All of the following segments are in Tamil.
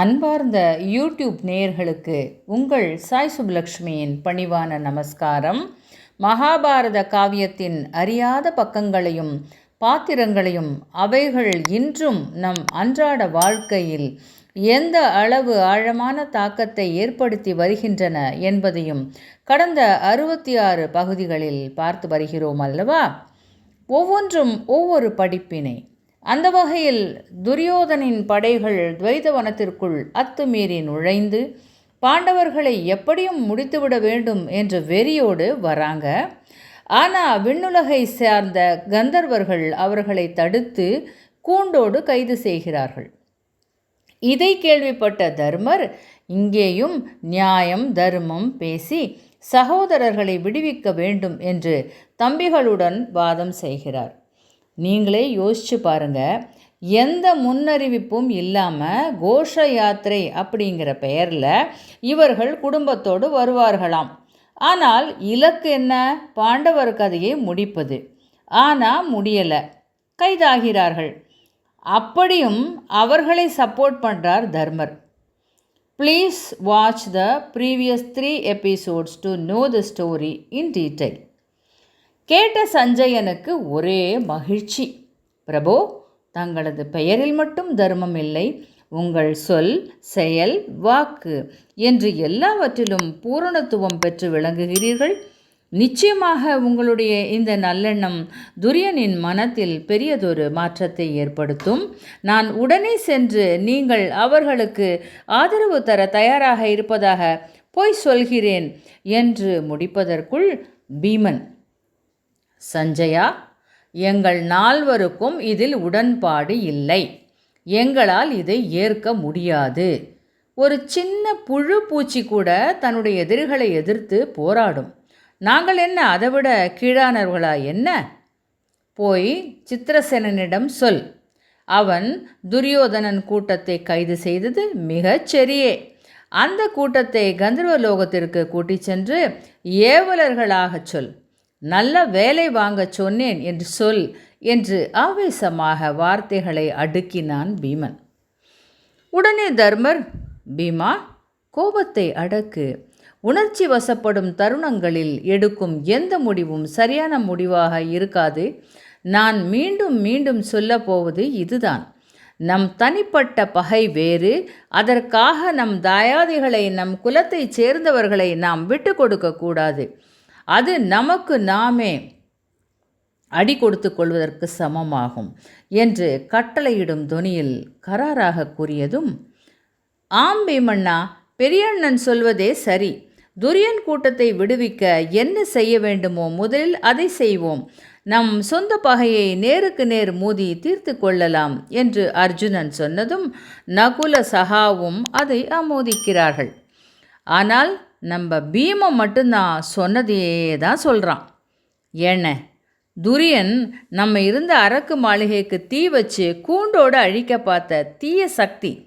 அன்பார்ந்த யூடியூப் நேயர்களுக்கு உங்கள் சாய் சுப்லக்ஷ்மியின் பணிவான நமஸ்காரம். மகாபாரத காவியத்தின் அறியாத பக்கங்களையும் பாத்திரங்களையும் அவைகள் இன்றும் நம் அன்றாட வாழ்க்கையில் எந்த அளவு ஆழமான தாக்கத்தை ஏற்படுத்தி வருகின்றன என்பதையும் கடந்த அறுபத்தி ஆறு பகுதிகளில் பார்த்து வருகிறோம் அல்லவா? ஒவ்வொன்றும் ஒவ்வொரு படிப்பினை அந்த வகையில் துரியோதனின் படைகள் துவைதவனத்திற்குள் அத்துமீறி நுழைந்து பாண்டவர்களை எப்படியும் முடித்துவிட வேண்டும் என்ற வெறியோடு வராங்க. ஆனால் விண்ணுலகை சார்ந்த கந்தர்வர்கள் அவர்களை தடுத்து கூண்டோடு கைது செய்கிறார்கள். இதை கேள்விப்பட்ட தர்மர் இங்கேயும் நியாயம் தர்மம் பேசி சகோதரர்களை விடுவிக்க வேண்டும் என்று தம்பிகளுடன் வாதம் செய்கிறார். நீங்களே யோசிச்சு பாருங்க. எந்த முன்னறிவிப்பும் இல்லாமல் கோஷ யாத்திரை அப்படிங்கிற பெயரில் இவர்கள் குடும்பத்தோடு வருவார்களாம். ஆனால் இலக்கு என்ன? பாண்டவர் கதையை முடிப்பது. ஆனால் முடியலை. கைதாகிறார்கள். அப்படியும் அவர்களை சப்போர்ட் பண்ணுறார் Dharmar. Please watch the previous three episodes to know the story in detail கேட்ட சஞ்சயனுக்கு ஒரே மகிழ்ச்சி. பிரபு தங்களது பெயரில் மட்டும் தர்மம் இல்லை. உங்கள் சொல் செயல் வாக்கு என்று எல்லாவற்றிலும் பூரணத்துவம் பெற்று விளங்குகிறீர்கள். நிச்சயமாக உங்களுடைய இந்த நல்லெண்ணம் துரியனின் மனத்தில் பெரியதொரு மாற்றத்தை ஏற்படுத்தும். நான் உடனே சென்று நீங்கள் அவர்களுக்கு ஆதரவு தர தயாராக இருப்பதாக போய் சொல்கிறேன் என்று முடிப்பதற்குள் பீமன் சஞ்சயா எங்கள் நால்வருக்கும் இதில் உடன்பாடு இல்லை. எங்களால் இதை ஏற்க முடியாது. ஒரு சின்ன புழு பூச்சி கூட தன்னுடைய எதிரிகளை எதிர்த்து போராடும். நாங்கள் என்ன அதைவிட கீழானவர்களா என்ன? போய் சித்திரசேனனிடம் சொல். அவன் துரியோதனன் கூட்டத்தை கைது செய்தது மிகச் சரியே. அந்த கூட்டத்தை கந்தர்வலோகத்திற்கு கூட்டிச் சென்று ஏவலர்களாகச் சொல். நல்ல வேலை வாங்க சொன்னேன் என்று சொல் என்று ஆவேசமாக வார்த்தைகளை அடுக்கினான் பீமன். உடனே தர்மர் பீமா கோபத்தை அடக்கு. உணர்ச்சி வசப்படும் தருணங்களில் எடுக்கும் எந்த முடிவும் சரியான முடிவாக இருக்காது. நான் மீண்டும் மீண்டும் சொல்லப் போவது இதுதான். நம் தனிப்பட்ட பகை வேறு. அதற்காக நம் தாயாதிகளை நம் குலத்தைச் சேர்ந்தவர்களை நாம் விட்டு கொடுக்கக்கூடாது அது நமக்கு நாமே அடி கொடுத்து கொள்வதற்கு சமமாகும் என்று கட்டளையிடும் துணியில் கராராக கூறியதும் ஆம் பீமண்ணா பெரியண்ணன் சொல்வதே சரி. துரியன் கூட்டத்தை விடுவிக்க என்ன செய்ய வேண்டுமோ முதலில் அதை செய்வோம். நம் சொந்த பகையை நேருக்கு நேர் மோதி தீர்த்து கொள்ளலாம் என்று அர்ஜுனன் சொன்னதும் நகுல சகாவும் அதை ஆமோதிக்கிறார்கள். ஆனால் நம்ம பீமம் மட்டும்தான் சொன்னதையே தான் சொல்கிறான் ஏன துரியன் நம்ம இருந்த அரக்கு மாளிகைக்கு தீ வச்சு கூண்டோடு அழிக்க பார்த்த தீய சக்தி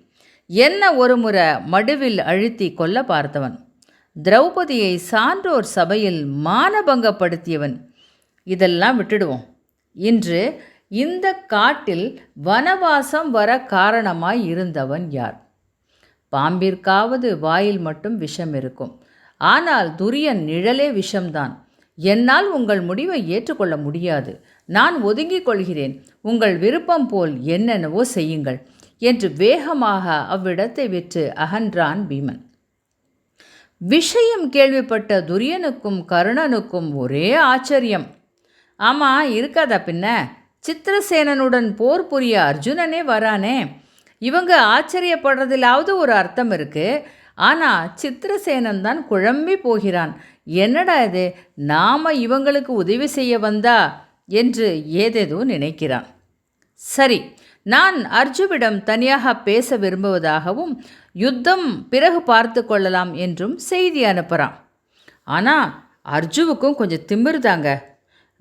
என்ன ஒரு முறை மடுவில் அழுத்தி கொல்ல பார்த்தவன். திரௌபதியை சான்றோர் சபையில் மானபங்கப்படுத்தியவன். இதெல்லாம் விட்டுடுவோம். இன்று இந்த காட்டில் வனவாசம் வர காரணமாய் இருந்தவன் யார்? பாம்பிற்காவது வாயில் மட்டும் விஷம் இருக்கும். ஆனால் துரியன் நிழலே விஷம்தான். என்னால் உங்கள் முடிவை ஏற்றுக்கொள்ள முடியாது. நான் ஒதுங்கிக் கொள்கிறேன். உங்கள் விருப்பம் போல் என்னென்னவோ செய்யுங்கள் என்று வேகமாக அவ்விடத்தை விற்று அகன்றான் பீமன். விஷயம் கேள்விப்பட்ட துரியனுக்கும் கருணனுக்கும் ஒரே ஆச்சரியம். ஆமாம் இருக்காதா பின்ன? சித்திரசேனனுடன் போர் புரிய அர்ஜுனனே வரானே. இவங்க ஆச்சரியப்படுறதிலாவது ஒரு அர்த்தம் இருக்குது ஆனால் சித்திரசேனன் தான் குழம்பி போகிறான். என்னடா இது? நாம் இவங்களுக்கு உதவி செய்ய வந்தா? என்று ஏதேதோ நினைக்கிறான். சரி நான் அர்ஜுவிடம் தனியாக பேச விரும்புவதாகவும் யுத்தம் பிறகு பார்த்து கொள்ளலாம் என்றும் செய்தி அனுப்புகிறான் ஆனால் அர்ஜுவுக்கும் கொஞ்சம் திமிர்தாங்க.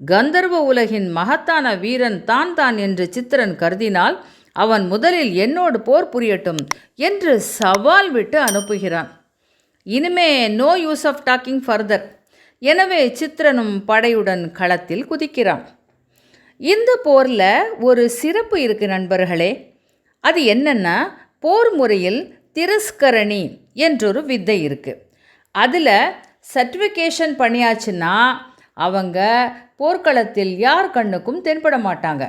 கந்தர்வ உலகின் மகத்தான வீரன் தான் தான் என்று சித்திரன் கருதினால் அவன் முதலில் என்னோடு போர் புரியட்டும் என்று சவால் விட்டு அனுப்புகிறான். இனிமே no use of talking further. எனவே சித்திரனும் படையுடன் களத்தில் குதிக்கிறான். இந்த போரில் ஒரு சிறப்பு இருக்குது நண்பர்களே. அது என்னென்னா போர் முறையில் திரஸ்கரணி என்றொரு வித்தை இருக்குது அதில் சர்டிஃபிகேஷன் பண்ணியாச்சுன்னா அவங்க போர்க்களத்தில் யார் கண்ணுக்கும் தென்பட மாட்டாங்க.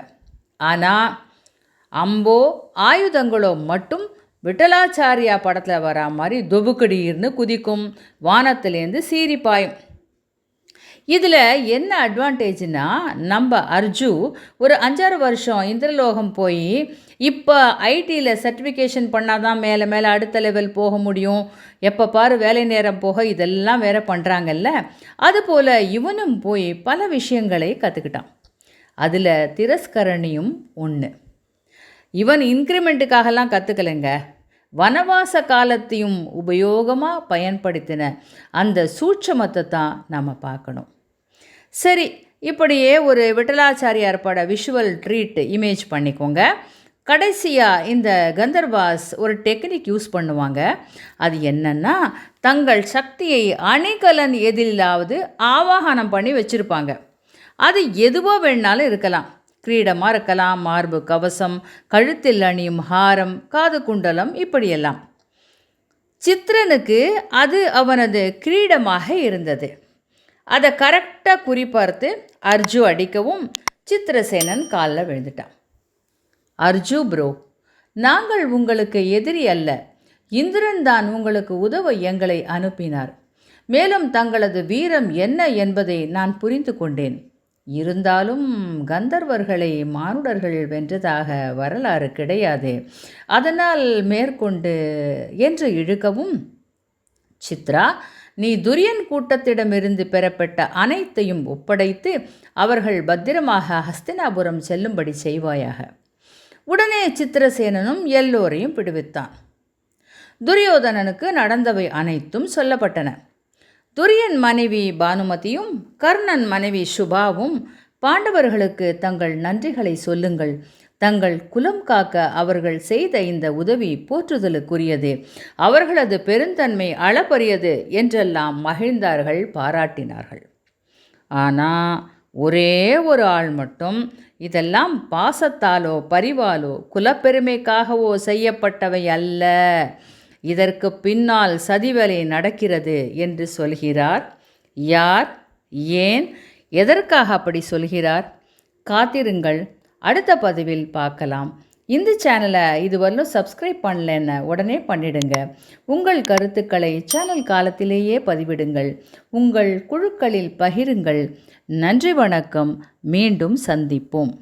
ஆனால் அம்போ ஆயுதங்களோ மட்டும் விட்டலாச்சாரியா படத்தில் வரா மாதிரி தொபுக்கடியிருந்து குதிக்கும். வானத்திலேருந்து சீறி பாயும். இதில் என்ன அட்வான்டேஜ்னா நம்ம அர்ஜு ஒரு அஞ்சாறு வருஷம் இந்திரலோகம் போய் இப்போ ஐடியில் சர்டிஃபிகேஷன் பண்ணால் தான் மேலே மேலே அடுத்த லெவல் போக முடியும். எப்போ பாரு வேலை நேரம் போக இதெல்லாம் வேற பண்ணுறாங்கல்ல அதுபோல் இவனும் போய் பல விஷயங்களை கற்றுக்கிட்டான் அதில் திரஸ்கரணியும் ஒன்று இவன் இன்க்ரிமெண்ட்டுக்காகலாம் கற்றுக்கலைங்க வனவாச காலத்தையும் உபயோகமாக பயன்படுத்தின அந்த சூட்சமத்தை தான் நம்ம பார்க்கணும். சரி இப்படியே ஒரு விட்டலாச்சாரியார் பட விஷுவல் ட்ரீட் இமேஜ் பண்ணிக்கோங்க. கடைசியாக இந்த கந்தர்வாஸ் ஒரு டெக்னிக் யூஸ் பண்ணுவாங்க. அது என்னன்னா தங்கள் சக்தியை அணிகலன் எதிலாவது ஆவாகனம் பண்ணி வச்சுருப்பாங்க. அது எதுவோ வேணாலும் இருக்கலாம். கிரீடமாக இருக்கலாம் மார்பு கவசம் கழுத்தில் அணியும் ஹாரம் காது குண்டலம் இப்படியெல்லாம். சித்திரனுக்கு அது அவனது கிரீடமாக இருந்தது. அதை கரெக்டாக குறிப்பார்த்து அர்ஜு அடிக்கவும் சித்திரசேனன் காலில் விழுந்துட்டான். அர்ஜு ப்ரோ நாங்கள் உங்களுக்கு எதிரி அல்ல. இந்திரன் தான் உங்களுக்கு உதவ எங்களை அனுப்பினார். மேலும் தங்களது வீரம் என்ன என்பதை நான் புரிந்து கொண்டேன். இருந்தாலும் கந்தர்வர்களை மானுடர்கள் வென்றதாக வரலாறு கிடையாது. அதனால் மேற்கொண்டு என்று இழுக்கவும் சித்ரா நீ துரியன் கூட்டத்திடமிருந்து பெறப்பட்ட அனைத்தையும் ஒப்படைத்து அவர்கள் பத்திரமாக ஹஸ்தினாபுரம் செல்லும்படி செய்வாயாக. உடனே சித்திரசேனனும் எல்லோரையும் விடுவித்தான் துரியோதனனுக்கு நடந்தவை அனைத்தும் சொல்லப்பட்டன. துரியன் மனைவி பானுமதியும் கர்ணன் மனைவி சுபாவும் பாண்டவர்களுக்கு தங்கள் நன்றிகளை சொல்லுங்கள். தங்கள் குலம் காக்க அவர்கள் செய்த இந்த உதவி போற்றுதலுக்குரியது. அவர்களது பெருந்தன்மை அளப்பரியது என்றெல்லாம் மகிழ்ந்தார்கள் பாராட்டினார்கள். ஆனால் ஒரே ஒரு ஆள் மட்டும் இதெல்லாம் பாசத்தாலோ பரிவாலோ குலப்பெருமைக்காகவோ செய்யப்பட்டவை அல்ல. இதற்கு பின்னால் சதிவலை நடக்கிறது என்று சொல்கிறார். யார்? ஏன்? எதற்காக அப்படி சொல்கிறார்? காத்திருங்கள். அடுத்த பதிவில் பார்க்கலாம். இந்த சேனலை இதுவரையிலும் சப்ஸ்கிரைப் பண்ணலன்னு உடனே பண்ணிடுங்க. உங்கள் கருத்துக்களை சேனல் காலத்திலேயே பதிவிடுங்கள். உங்கள் குழுக்களில் பகிருங்கள். நன்றி வணக்கம். மீண்டும் சந்திப்போம்.